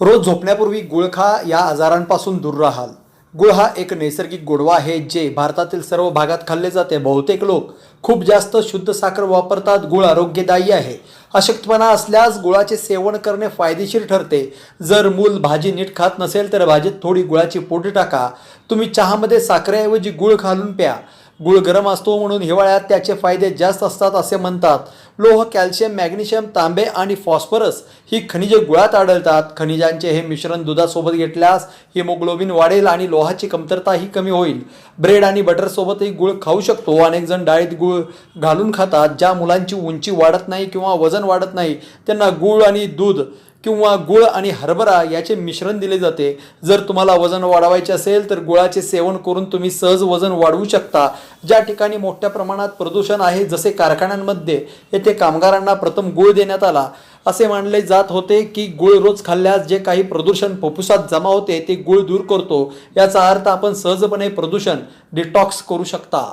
रोज झोपण्यापूर्वी गुळ खा या आजारांपासून दूर राहाल. गुळ हा एक नैसर्गिक गोडवा आहे जे भारतातील सर्व भागात खाल्ले जाते. बहुतेक लोक खूप जास्त शुद्ध साखर वापरतात गुळ आरोग्यदायी आहे. अशक्तपणा असल्यास गुळाचे सेवन करणे फायदेशीर ठरते. जर मूल भाजी नीट खात नसेल तर भाजीत थोडी गुळाची पोटी टाका. तुम्ही चहामध्ये साखरेऐवजी गुळ घालून प्या. गुळ गरम असतो म्हणून हिवाळ्यात त्याचे फायदे जास्त असतात असे म्हणतात. लोह कॅल्शियम मॅग्नेशियम तांबे आणि फॉस्फरस ही खनिजे गुळात आढळतात. खनिजांचे हे मिश्रण दुधासोबत घेतल्यास हिमोग्लोबिन वाढेल आणि लोहाची कमतरताही कमी होईल. ब्रेड आणि बटरसोबतही गुळ खाऊ शकतो. अनेक जण डाळीत गुळ घालून खातात. ज्या मुलांची उंची वाढत नाही किंवा वजन वाढत नाही त्यांना गुळ आणि दूध किंवा गुळ आणि हरभरा याचे मिश्रण दिले जाते. जर तुम्हाला वजन वाढवायचे असेल तर गुळाचे सेवन करून तुम्ही सहज वजन वाढवू शकता. ज्या ठिकाणी मोठ्या प्रमाणात प्रदूषण आहे जसे कारखान्यांमध्ये येथे कामगारांना प्रथम गुळ देण्यात आला. असे मानले जात होते की गुळ रोज खाल्ल्यास जे काही प्रदूषण फुफ्फुसात जमा होते ते गुळ दूर करतो. याचा अर्थ आपण सहजपणे प्रदूषण डिटॉक्स करू शकता.